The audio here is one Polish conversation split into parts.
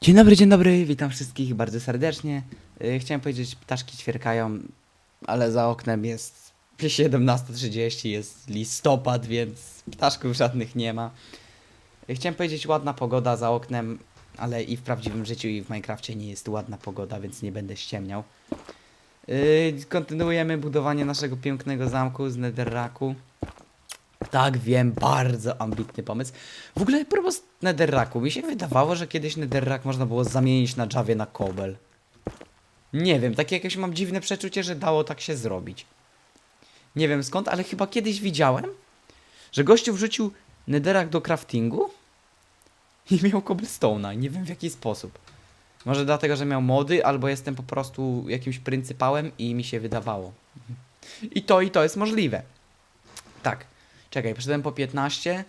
Dzień dobry, dzień dobry, witam wszystkich bardzo serdecznie. Yy, Chciałem powiedzieć, ptaszki ćwierkają, ale za oknem jest 17.30, jest listopad, więc ptaszków żadnych nie ma. Yy, Chciałem powiedzieć, ładna pogoda za oknem, ale i w prawdziwym życiu, i w Minecrafcie nie jest ładna pogoda, więc nie będę ściemniał. Yy, Kontynuujemy budowanie naszego pięknego zamku z Netherracku. Tak, wiem, bardzo ambitny pomysł. W ogóle propos Netherracku, mi się wydawało, że kiedyś Netherrack można było zamienić na Javie na kobel. Nie wiem, takie jakieś mam dziwne przeczucie, że dało tak się zrobić. Nie wiem skąd, ale chyba kiedyś widziałem, że gościu wrzucił Netherrack do craftingu i miał cobblestone'a. Nie wiem w jaki sposób. Może dlatego, że miał mody, albo jestem po prostu jakimś pryncypałem i mi się wydawało. I to, i to jest możliwe. Tak. Czekaj, przyszedłem po 15,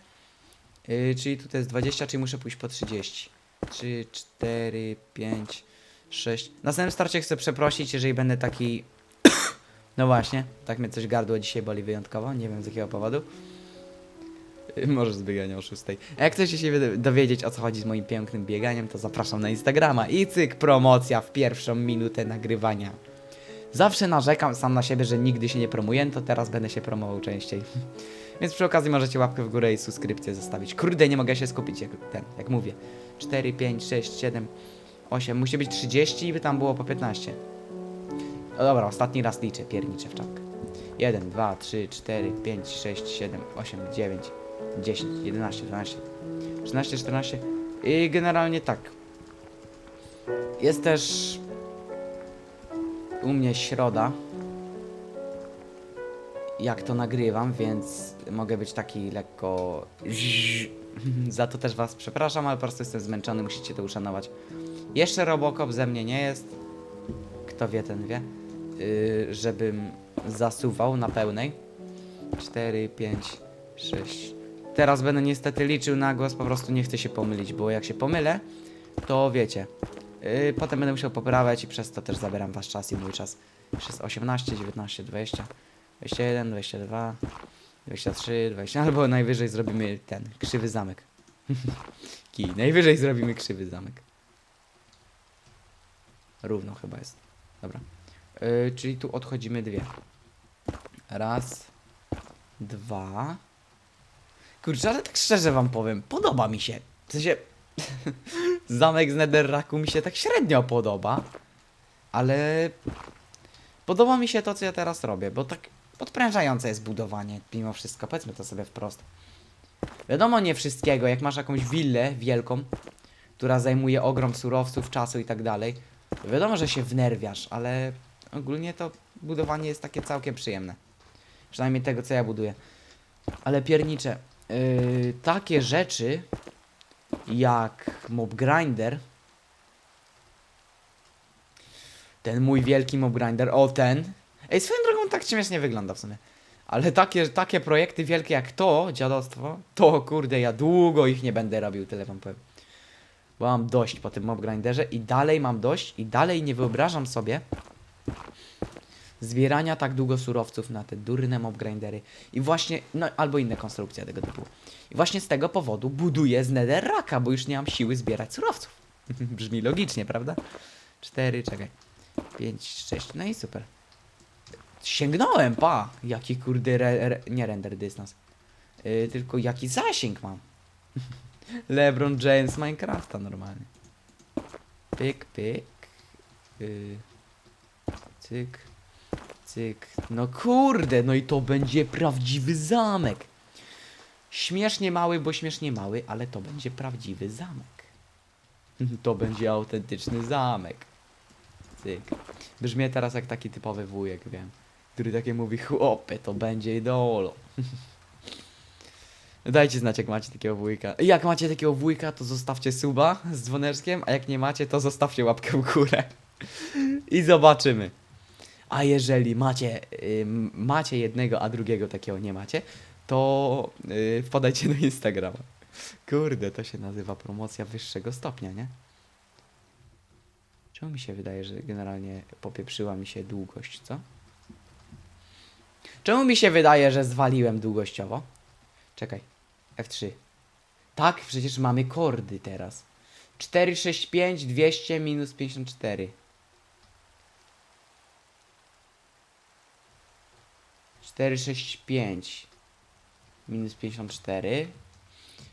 yy, czyli tutaj jest 20, czyli muszę pójść po 30. 3, 4, 5, 6. Na samym starcie chcę przeprosić, jeżeli będę taki... no właśnie, tak mnie coś gardło dzisiaj boli wyjątkowo, nie wiem z jakiego powodu. Yy, Może z biegania o 6. A jak chcecie się dowiedzieć o co chodzi z moim pięknym bieganiem, to zapraszam na Instagrama i cyk, promocja w pierwszą minutę nagrywania. Zawsze narzekam sam na siebie, że nigdy się nie promuję, to teraz będę się promował częściej. Więc przy okazji możecie łapkę w górę i subskrypcję zostawić. Kurde, nie mogę się skupić, jak ten, jak mówię. 4, 5, 6, 7, 8. Musi być 30 i by tam było po 15. No dobra, ostatni raz liczę, pierniczę w czapkę. 1, 2, 3, 4, 5, 6, 7, 8, 9, 10, 11, 12, 13, 14. I generalnie tak. Jest też u mnie środa jak to nagrywam, więc mogę być taki lekko. Za to też Was przepraszam, ale po prostu jestem zmęczony, musicie to uszanować. Jeszcze Robocop ze mnie nie jest. Kto wie, ten wie. Yy, żebym zasuwał na pełnej. 4, 5, 6. Teraz będę niestety liczył na głos, po prostu nie chcę się pomylić, bo jak się pomylę, to wiecie. Yy, potem będę musiał poprawiać i przez to też zabieram Wasz czas i mój czas. Przez 18, 19, 20. 21, 22, 23, 20, albo najwyżej zrobimy ten, krzywy zamek. Kij, najwyżej zrobimy krzywy zamek. Równo chyba jest. Dobra. Yy, czyli tu odchodzimy dwie. Raz, dwa. Kurczę, ale tak szczerze wam powiem, podoba mi się. W sensie, zamek z Netherracku mi się tak średnio podoba, ale Podoba mi się to, co ja teraz robię, bo tak odprężające jest budowanie, mimo wszystko. Powiedzmy to sobie wprost. Wiadomo, nie wszystkiego. Jak masz jakąś willę wielką, która zajmuje ogrom surowców, czasu i tak dalej, wiadomo, że się wnerwiasz, ale ogólnie to budowanie jest takie całkiem przyjemne. Przynajmniej tego, co ja buduję. Ale piernicze, yy, takie rzeczy jak mob grinder ten mój wielki mob grinder, o ten. Ej, swoją on tak śmiesznie wygląda w sumie. Ale takie, takie projekty wielkie jak to, dziadostwo, to kurde, ja długo ich nie będę robił, tyle wam powiem. Bo mam dość po tym mob grinderze i dalej mam dość i dalej nie wyobrażam sobie zbierania tak długo surowców na te durne mob grindery. I właśnie, no albo inne konstrukcje tego typu. I właśnie z tego powodu buduję z netherracka, bo już nie mam siły zbierać surowców. Brzmi logicznie, prawda? Cztery, czekaj. 5, 6, no i super. Sięgnąłem, pa! Jaki kurde, re, re, nie render dystans. Yy, tylko jaki zasięg mam. LeBron James Minecrafta normalnie. Pyk, pyk. Yy, cyk, cyk. No kurde, no i to będzie prawdziwy zamek. Śmiesznie mały, bo śmiesznie mały, ale to będzie prawdziwy zamek. To będzie autentyczny zamek. Cyk. Brzmi teraz jak taki typowy wujek, wiem. Który takie mówi, chłopie, to będzie idolo. Dajcie znać, jak macie takiego wujka. Jak macie takiego wujka, to zostawcie suba z dzwoneczkiem, a jak nie macie, to zostawcie łapkę w górę. I zobaczymy. A jeżeli macie, ym, macie jednego, a drugiego takiego nie macie, to yy, wpadajcie na Instagrama. Kurde, to się nazywa promocja wyższego stopnia, nie? Czemu mi się wydaje, że generalnie popieprzyła mi się długość, co? Czemu mi się wydaje, że zwaliłem długościowo? Czekaj. F3. Tak, przecież mamy kordy teraz. 465, 200 minus 54. 465 minus 54.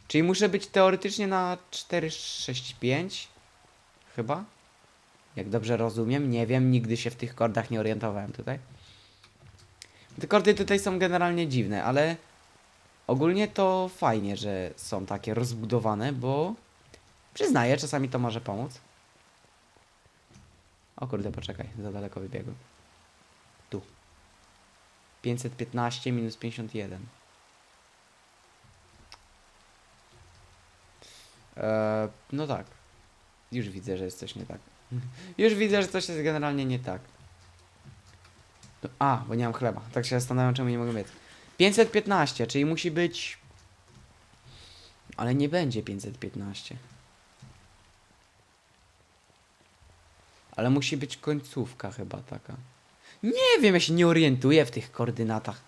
Czyli muszę być teoretycznie na 465. Chyba? Jak dobrze rozumiem. Nie wiem, nigdy się w tych kordach nie orientowałem tutaj. Te kordy tutaj są generalnie dziwne, ale ogólnie to fajnie, że są takie rozbudowane, bo przyznaję, czasami to może pomóc. O kurde, poczekaj, za daleko wybiegłem. Tu. 515 minus 51. Eee, no tak. Już widzę, że jest coś nie tak. Już widzę, że coś jest generalnie nie tak. A, bo nie mam chleba. Tak się zastanawiam, czemu nie mogę mieć. 515, czyli musi być... Ale nie będzie 515. Ale musi być końcówka chyba taka. Nie wiem, ja się nie orientuję w tych koordynatach.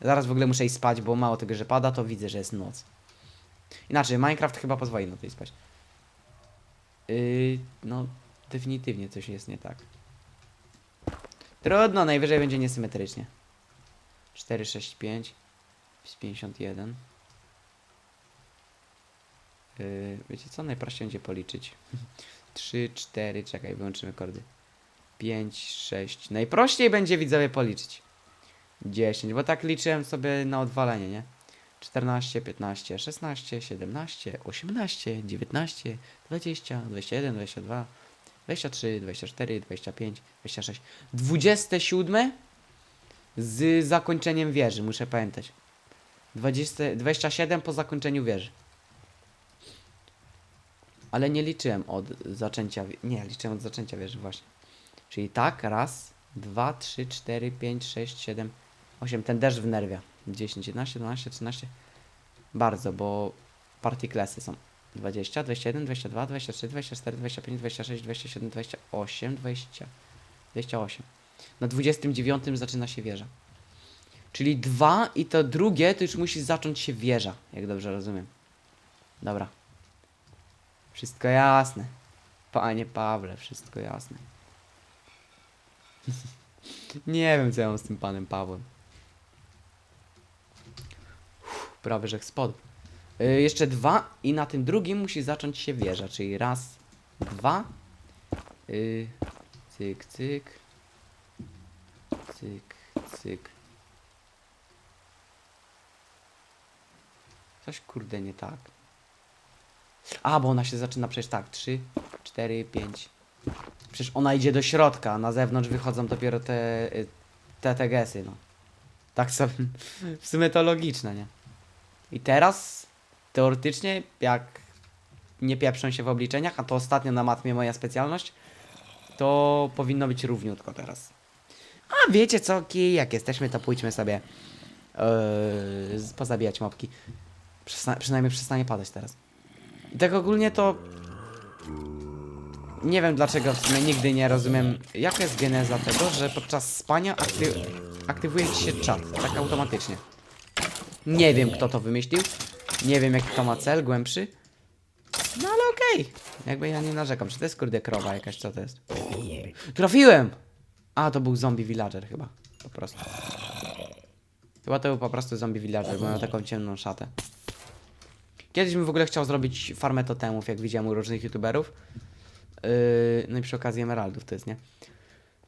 Zaraz w ogóle muszę iść spać, bo mało tego, że pada, to widzę, że jest noc. Inaczej, Minecraft chyba pozwoli na tej spać. Yy, no, definitywnie coś jest nie tak. Trudno, najwyżej będzie niesymetrycznie. 4, 6, 5 51 yy, Wiecie co? Najprościej będzie policzyć. 3, 4, czekaj, wyłączymy kordy. 5, 6 Najprościej będzie widzowie policzyć. 10, bo tak liczyłem sobie na odwalenie, nie? 14, 15, 16, 17, 18, 19, 20, 21, 22, 23, 24, 25, 26. 27 z zakończeniem wieży, muszę pamiętać. 20, 27 po zakończeniu wieży. Ale nie liczyłem od zaczęcia. Nie, liczyłem od zaczęcia wieży, właśnie. Czyli tak, raz, dwa, trzy, cztery, pięć, sześć, siedem, osiem. Ten deszcz wnerwia. 10, 11, 12, 13. Bardzo, bo partyklesy są. 20, 21, 22, 23, 24, 25, 26, 27, 28, 20, 28. Na 29 zaczyna się wieża. Czyli dwa i to drugie to już musi zacząć się wieża, jak dobrze rozumiem. Dobra. Wszystko jasne. Panie Pawle, wszystko jasne. Nie wiem, co ja mam z tym panem Pawłem. Uff, prawie, że spadł. Y, jeszcze dwa i na tym drugim musi zacząć się wieża, czyli raz, dwa. Y, cyk, cyk. Cyk, cyk. Coś kurde nie tak. A, bo ona się zaczyna przecież tak. 3, 4, 5. Przecież ona idzie do środka, a na zewnątrz wychodzą dopiero te, y, te tegesy, no. Tak sobie. W sumie to logiczne, nie? I teraz teoretycznie, jak nie pieprzą się w obliczeniach, a to ostatnio na matmie moja specjalność, to powinno być równiutko teraz. A wiecie co, ki, jak jesteśmy, to pójdźmy sobie yy, pozabijać mopki. Przynajmniej przestanie padać teraz. I tak ogólnie to nie wiem dlaczego w sumie nigdy nie rozumiem, jaka jest geneza tego, że podczas spania akty aktywuje się czat, tak automatycznie. Nie wiem kto to wymyślił, nie wiem jaki to ma cel głębszy, no ale okej, jakby ja nie narzekam, czy to jest kurde krowa jakaś, co to jest? Trafiłem! A, to był zombie villager chyba, po prostu. Chyba to był po prostu zombie villager, bo miał taką ciemną szatę. Kiedyś bym w ogóle chciał zrobić farmę totemów, jak widziałem u różnych youtuberów. Yy, no i przy okazji emeraldów to jest, nie?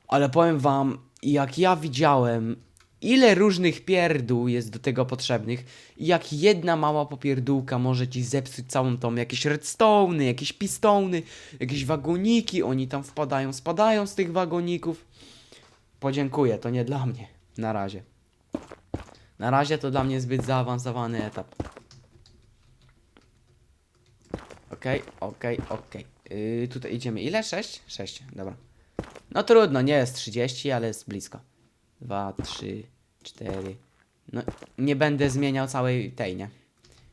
Ale powiem wam, jak ja widziałem, ile różnych pierdół jest do tego potrzebnych i jak jedna mała popierdółka może ci zepsuć całą tą, jakieś redstone'y, jakieś pistony, jakieś wagoniki, oni tam wpadają, spadają z tych wagoników. Podziękuję, to nie dla mnie. Na razie. Na razie to dla mnie zbyt zaawansowany etap. Okej, okej, okej. Yy, tutaj idziemy. Ile? 6? 6, dobra. No trudno, nie jest 30, ale jest blisko. 2, 3, 4. No, nie będę zmieniał całej tej, nie?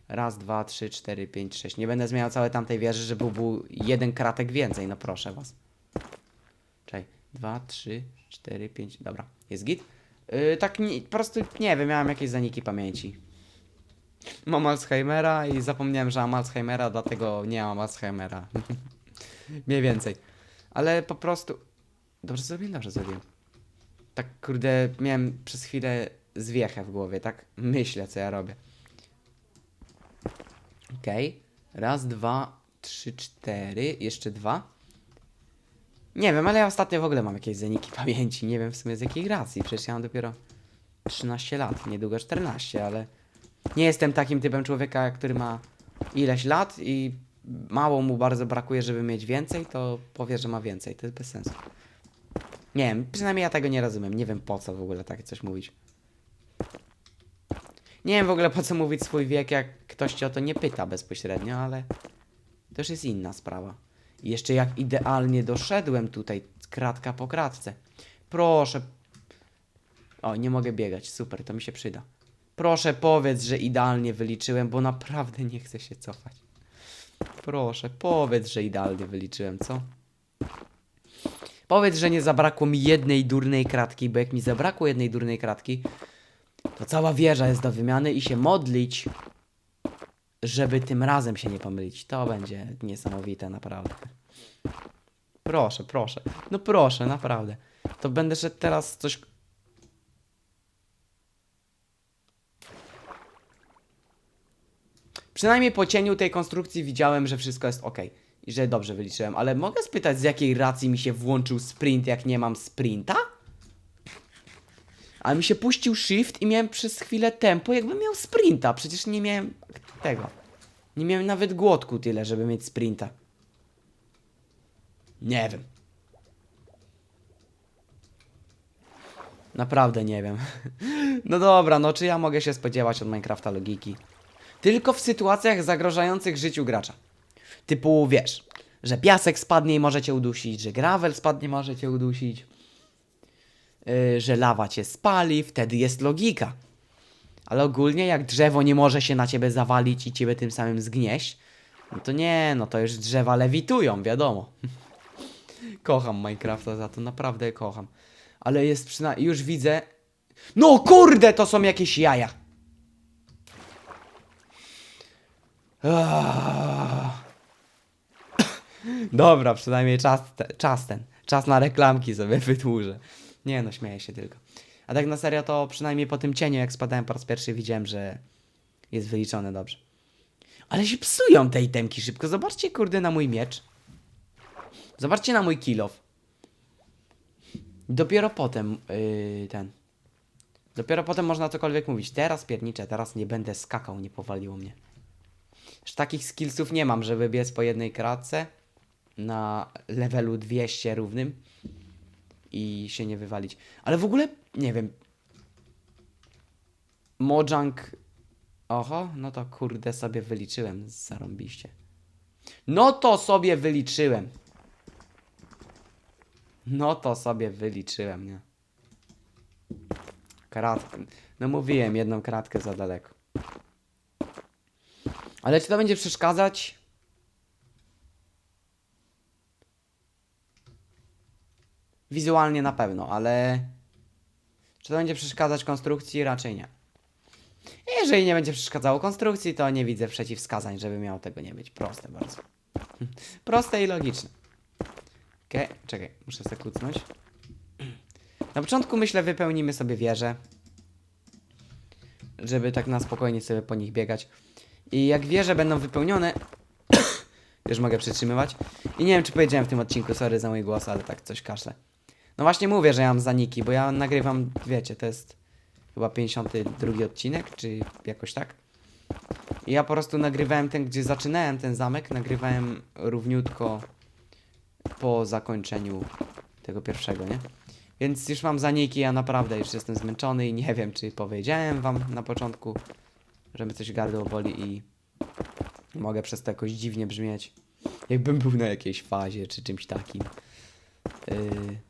Raz, dwa, trzy, cztery, pięć, sześć. Nie będę zmieniał całej tamtej wieży, żeby był jeden kratek więcej, no proszę was. Czekaj. Dwa, trzy, cztery, pięć. Dobra, jest git. Yy, tak nie, po prostu nie wiem, miałem jakieś zaniki pamięci. Mam Alzheimera i zapomniałem, że mam Alzheimera, dlatego nie mam Alzheimera. Mniej więcej. Ale po prostu... Dobrze zrobiłem? Dobrze zrobiłem. Tak, kurde, miałem przez chwilę zwiechę w głowie, tak myślę, co ja robię. Okej. Raz, dwa, trzy, cztery. Jeszcze dwa. Nie wiem, ale ja ostatnio w ogóle mam jakieś zaniki pamięci. Nie wiem w sumie z jakiej racji. Przecież ja mam dopiero 13 lat, niedługo 14, ale nie jestem takim typem człowieka, który ma ileś lat i mało mu bardzo brakuje, żeby mieć więcej, to powie, że ma więcej. To jest bez sensu. Nie wiem, przynajmniej ja tego nie rozumiem. Nie wiem po co w ogóle takie coś mówić. Nie wiem w ogóle po co mówić swój wiek, jak ktoś cię o to nie pyta bezpośrednio, ale to już jest inna sprawa. I jeszcze jak idealnie doszedłem tutaj, kratka po kratce. Proszę. O, nie mogę biegać, super, to mi się przyda. Proszę powiedz, że idealnie wyliczyłem, bo naprawdę nie chcę się cofać. Proszę, powiedz, że idealnie wyliczyłem, co? Powiedz, że nie zabrakło mi jednej durnej kratki, bo jak mi zabrakło jednej durnej kratki, to cała wieża jest do wymiany i się modlić, żeby tym razem się nie pomylić. To będzie niesamowite, naprawdę. Proszę, proszę. No proszę, naprawdę. To będę szedł teraz coś... Przynajmniej po cieniu tej konstrukcji widziałem, że wszystko jest ok. Że dobrze wyliczyłem. Ale mogę spytać, z jakiej racji mi się włączył sprint, jak nie mam sprinta? Ale mi się puścił shift i miałem przez chwilę tempo, jakbym miał sprinta. Przecież nie miałem tego. Nie miałem nawet głodku tyle, żeby mieć sprinta. Nie wiem. Naprawdę nie wiem. No dobra, no czy ja mogę się spodziewać od Minecrafta logiki? Tylko w sytuacjach zagrażających życiu gracza. Typu, wiesz, że piasek spadnie i może cię udusić, że gravel spadnie może cię udusić, yy, że lawa cię spali, wtedy jest logika. Ale ogólnie jak drzewo nie może się na ciebie zawalić i ciebie tym samym zgnieść, no to nie, no to już drzewa lewitują, wiadomo. kocham Minecrafta za to, naprawdę kocham. Ale jest przynajmniej, już widzę... No kurde, to są jakieś jaja! Ah. Dobra, przynajmniej czas, te, czas ten. Czas na reklamki sobie wydłużę. Nie no, śmieję się tylko. A tak na serio to przynajmniej po tym cieniu, jak spadałem po raz pierwszy, widziałem, że jest wyliczone dobrze. Ale się psują te itemki szybko. Zobaczcie, kurde, na mój miecz. Zobaczcie na mój kilof. Dopiero potem yy, ten. Dopiero potem można cokolwiek mówić. Teraz pierniczę, teraz nie będę skakał, nie powaliło mnie. Już takich skillsów nie mam, żeby biec po jednej kratce na levelu 200 równym i się nie wywalić. Ale w ogóle, nie wiem. Mojang... Oho, no to kurde sobie wyliczyłem zarąbiście. No to sobie wyliczyłem. No to sobie wyliczyłem, nie? Kratkę. No mówiłem, jedną kratkę za daleko. Ale czy to będzie przeszkadzać? Wizualnie na pewno, ale czy to będzie przeszkadzać konstrukcji? Raczej nie. Jeżeli nie będzie przeszkadzało konstrukcji, to nie widzę przeciwwskazań, żeby miało tego nie być. Proste bardzo. Proste i logiczne. Okej, okay, czekaj, muszę sobie kucnąć. Na początku myślę wypełnimy sobie wieżę. Żeby tak na spokojnie sobie po nich biegać. I jak wieże będą wypełnione, już mogę przytrzymywać. I nie wiem, czy powiedziałem w tym odcinku, sorry za mój głos, ale tak coś kaszle. No właśnie mówię, że ja mam zaniki, bo ja nagrywam, wiecie, to jest chyba 52 odcinek, czy jakoś tak. I ja po prostu nagrywałem ten, gdzie zaczynałem ten zamek, nagrywałem równiutko po zakończeniu tego pierwszego, nie? Więc już mam zaniki, ja naprawdę już jestem zmęczony i nie wiem, czy powiedziałem wam na początku, że coś gardło boli i mogę przez to jakoś dziwnie brzmieć. Jakbym był na jakiejś fazie, czy czymś takim. Yy,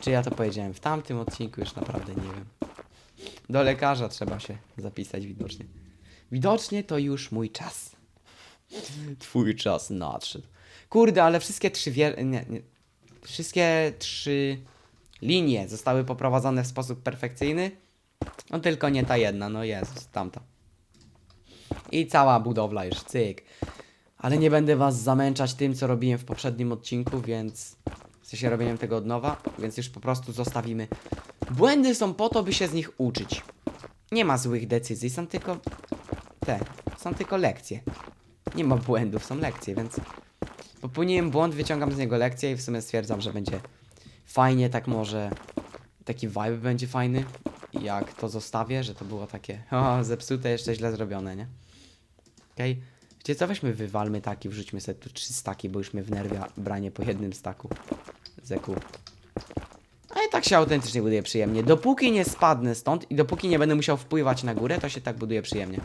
czy ja to powiedziałem w tamtym odcinku? Już naprawdę nie wiem. Do lekarza trzeba się zapisać widocznie. Widocznie to już mój czas. Twój czas nadszedł. Kurde, ale wszystkie trzy wie... nie, nie. Wszystkie trzy linie zostały poprowadzone w sposób perfekcyjny. No tylko nie ta jedna, no Jezus, tamta. I cała budowla już, cyk. Ale nie będę was zamęczać tym, co robiłem w poprzednim odcinku, więc... W sensie robieniem tego od nowa, więc już po prostu zostawimy. Błędy są po to, by się z nich uczyć. Nie ma złych decyzji, są tylko... Te, są tylko lekcje. Nie ma błędów, są lekcje, więc... Popełniłem błąd, wyciągam z niego lekcję i w sumie stwierdzam, że będzie fajnie, tak może... Taki vibe będzie fajny. Jak to zostawię, że to było takie... O, zepsute, jeszcze źle zrobione, nie? Okej. Wiecie co, weźmy wywalmy taki, wrzućmy sobie tu trzy staki, bo już mnie wnerwia branie po jednym staku. Zeku. Ale tak się autentycznie buduje przyjemnie. Dopóki nie spadnę stąd i dopóki nie będę musiał wpływać na górę, to się tak buduje przyjemnie.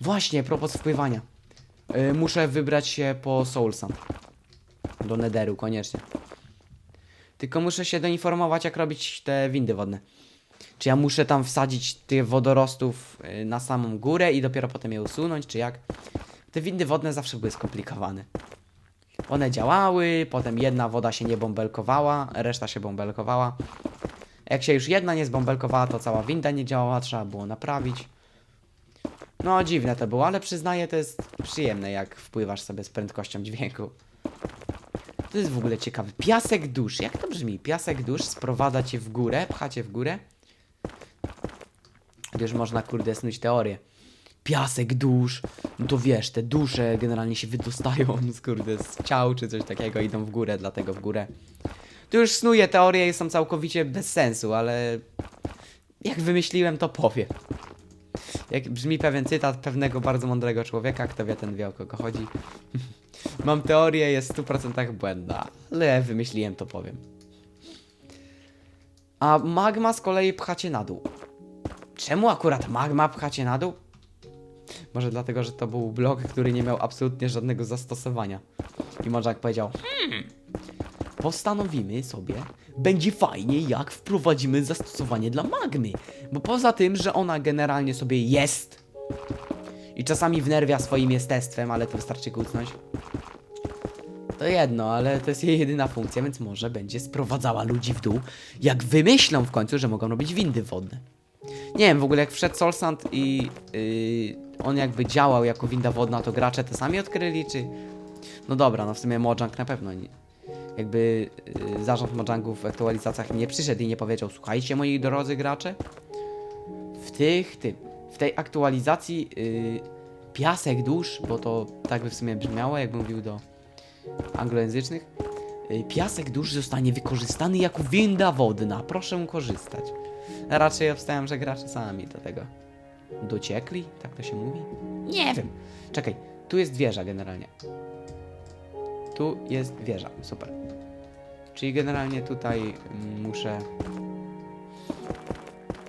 Właśnie, propos wpływania. Yy, muszę wybrać się po Soul Sand. Do Netheru, koniecznie. Tylko muszę się doinformować, jak robić te windy wodne. Czy ja muszę tam wsadzić tych wodorostów yy, na samą górę i dopiero potem je usunąć, czy jak? Te windy wodne zawsze były skomplikowane. One działały, potem jedna woda się nie bąbelkowała, reszta się bąbelkowała. Jak się już jedna nie zbąbelkowała, to cała winda nie działała, trzeba było naprawić. No, dziwne to było, ale przyznaję, to jest przyjemne, jak wpływasz sobie z prędkością dźwięku. To jest w ogóle ciekawe. Piasek dusz. Jak to brzmi? Piasek dusz sprowadza cię w górę, pcha cię w górę. Już można, kurde, snuć teorię. Piasek dusz. No to wiesz, te dusze generalnie się wydostają z, kurde, z ciał czy coś takiego, idą w górę, dlatego w górę. Tu już snuję teorie i są całkowicie bez sensu, ale jak wymyśliłem, to powiem. Jak brzmi pewien cytat pewnego bardzo mądrego człowieka, kto wie, ten wie o kogo chodzi. Mam teorię, jest w 100% błędna, ale wymyśliłem, to powiem. A magma z kolei pchacie na dół. Czemu akurat magma pchacie na dół? Może dlatego, że to był blok, który nie miał absolutnie żadnego zastosowania. I Mojang powiedział, hmm, postanowimy sobie, będzie fajnie, jak wprowadzimy zastosowanie dla magmy. Bo poza tym, że ona generalnie sobie jest i czasami wnerwia swoim jestestwem, ale to wystarczy kucnąć. To jedno, ale to jest jej jedyna funkcja, więc może będzie sprowadzała ludzi w dół, jak wymyślą w końcu, że mogą robić windy wodne. Nie wiem, w ogóle jak wszedł Solsand i yy, on jakby działał jako winda wodna, to gracze to sami odkryli, czy... No dobra, no w sumie Mojang na pewno nie. Jakby yy, zarząd Mojangów w aktualizacjach nie przyszedł i nie powiedział, słuchajcie moi drodzy gracze, w tych, tym, w tej aktualizacji yy, piasek dusz, bo to tak by w sumie brzmiało, jakbym mówił do anglojęzycznych, yy, piasek dusz zostanie wykorzystany jako winda wodna, proszę korzystać. Raczej obstawiam, że gracze sami do tego dociekli, tak to się mówi? Nie wiem. Czekaj, tu jest wieża generalnie. Tu jest wieża, super. Czyli generalnie tutaj muszę...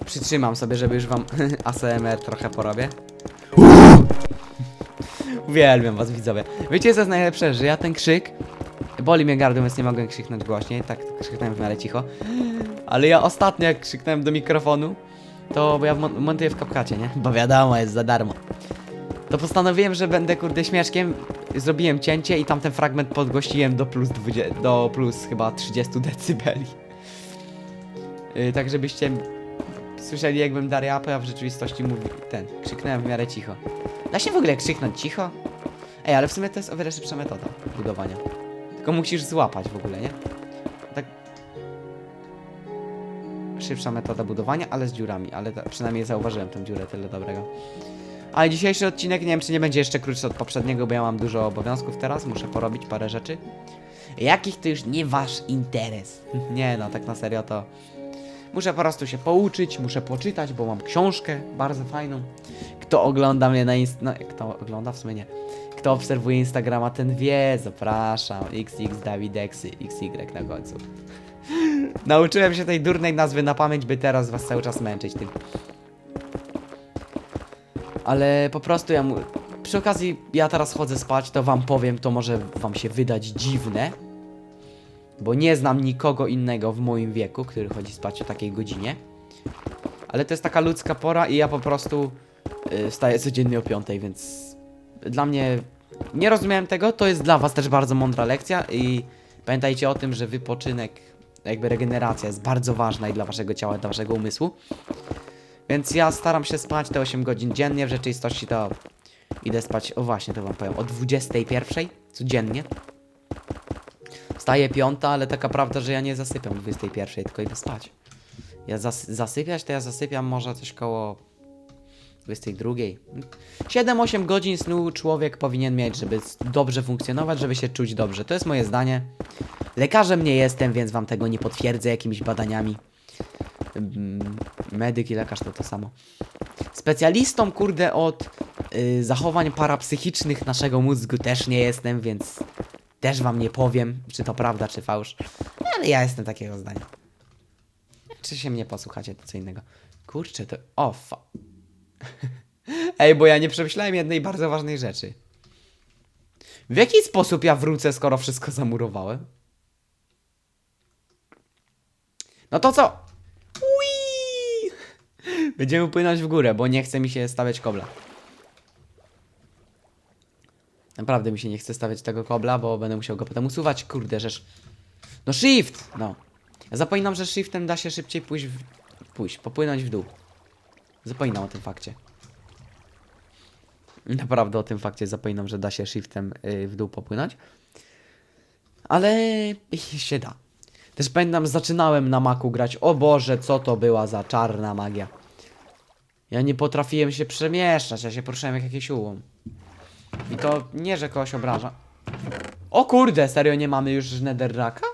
Przytrzymam sobie, żeby już wam ASMR trochę porobię. Uwielbiam was widzowie. Wiecie co jest najlepsze, że ja ten krzyk... Boli mnie gardło, więc nie mogę krzyknąć głośniej, tak krzyknąłem w miarę cicho. Ale ja ostatnio jak krzyknąłem do mikrofonu, to bo ja mon- montuję w kapkacie, nie? Bo wiadomo, jest za darmo. To postanowiłem, że będę kurde śmieszkiem. Zrobiłem cięcie i tamten fragment podgłościłem do plus 20, do plus chyba 30 decybeli. Yy, tak żebyście słyszeli jakbym Dariapę, a w rzeczywistości mówi ten. Krzyknąłem w miarę cicho. Da się w ogóle krzyknąć cicho? Ej, ale w sumie to jest o wiele szybsza metoda budowania. Tylko musisz złapać w ogóle, nie? Szybsza metoda budowania, ale z dziurami, ale ta, przynajmniej zauważyłem tę dziurę, tyle dobrego. Ale dzisiejszy odcinek, nie wiem czy nie będzie jeszcze krótszy od poprzedniego, bo ja mam dużo obowiązków teraz, muszę porobić parę rzeczy. Jakich to już nie wasz interes. nie no, tak na serio to... Muszę po prostu się pouczyć, muszę poczytać, bo mam książkę bardzo fajną. Kto ogląda mnie na inst... No, kto ogląda? W sumie nie. Kto obserwuje Instagrama, ten wie, zapraszam. XX Davidexy, XY na końcu. Nauczyłem się tej durnej nazwy na pamięć, by teraz was cały czas męczyć tym. Ale po prostu ja mu... Przy okazji, ja teraz chodzę spać, to wam powiem, to może wam się wydać dziwne. Bo nie znam nikogo innego w moim wieku, który chodzi spać o takiej godzinie. Ale to jest taka ludzka pora i ja po prostu y, wstaję codziennie o 5, więc dla mnie nie rozumiałem tego. To jest dla was też bardzo mądra lekcja i pamiętajcie o tym, że wypoczynek, jakby regeneracja jest bardzo ważna i dla waszego ciała, dla waszego umysłu. Więc ja staram się spać te 8 godzin dziennie, w rzeczywistości to Idę spać, o właśnie, to wam powiem, o 21 codziennie. Wstaję piąta, ale taka prawda, że ja nie zasypiam o 21, tylko idę spać. Ja zas zasypiać, to ja zasypiam może coś koło 22. 7-8 godzin snu człowiek powinien mieć, żeby dobrze funkcjonować, żeby się czuć dobrze. To jest moje zdanie. Lekarzem nie jestem, więc wam tego nie potwierdzę jakimiś badaniami. Mm, Medyk i lekarz to to samo. Specjalistą, kurde, od y, zachowań parapsychicznych naszego mózgu też nie jestem, więc też wam nie powiem, czy to prawda, czy fałsz. Ale ja jestem takiego zdania. Czy się mnie posłuchacie, to co innego. Kurczę, to... O, fa... Ej, bo ja nie przemyślałem jednej bardzo ważnej rzeczy. W jaki sposób ja wrócę, skoro wszystko zamurowałem? No to co? Ui! Będziemy płynąć w górę, bo nie chce mi się stawiać kobla. Naprawdę mi się nie chce stawiać tego kobla, bo będę musiał go potem usuwać. Kurde, rzecz. No shift! No. Ja zapominam, że shiftem da się szybciej pójść w... Pójść, popłynąć w dół. Zapominam o tym fakcie. Naprawdę o tym fakcie zapominam, że da się shiftem y, w dół popłynąć. Ale się da. Też pamiętam, zaczynałem na maku grać. O Boże, co to była za czarna magia. Ja nie potrafiłem się przemieszczać, ja się poruszałem jak jakiś ułom. I to nie, że kogoś obraża. O kurde, serio nie mamy już netherraka?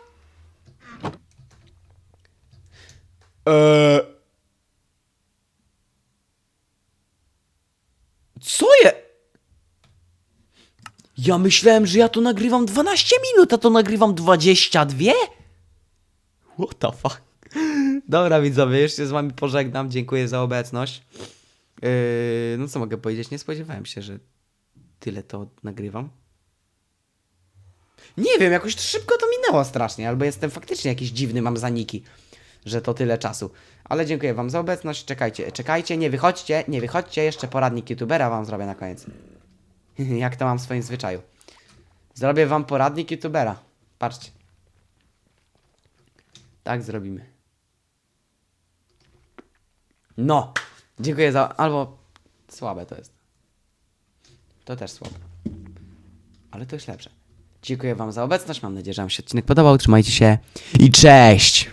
Eee... Co je? Ja myślałem, że ja tu nagrywam 12 minut, a to nagrywam 22? What the fuck? Dobra widzowie, już się z wami pożegnam, dziękuję za obecność. Yy, no co mogę powiedzieć, nie spodziewałem się, że tyle to nagrywam. Nie wiem, jakoś szybko to minęło strasznie, albo jestem faktycznie jakiś dziwny, mam zaniki, że to tyle czasu. Ale dziękuję wam za obecność, czekajcie, czekajcie, nie wychodźcie, nie wychodźcie, jeszcze poradnik youtubera wam zrobię na koniec. Jak to mam w swoim zwyczaju. Zrobię wam poradnik youtubera. Patrzcie. Tak zrobimy. No! Dziękuję za... albo... Słabe to jest. To też słabe. Ale to już lepsze. Dziękuję wam za obecność, mam nadzieję, że wam się odcinek podobał. Trzymajcie się i cześć!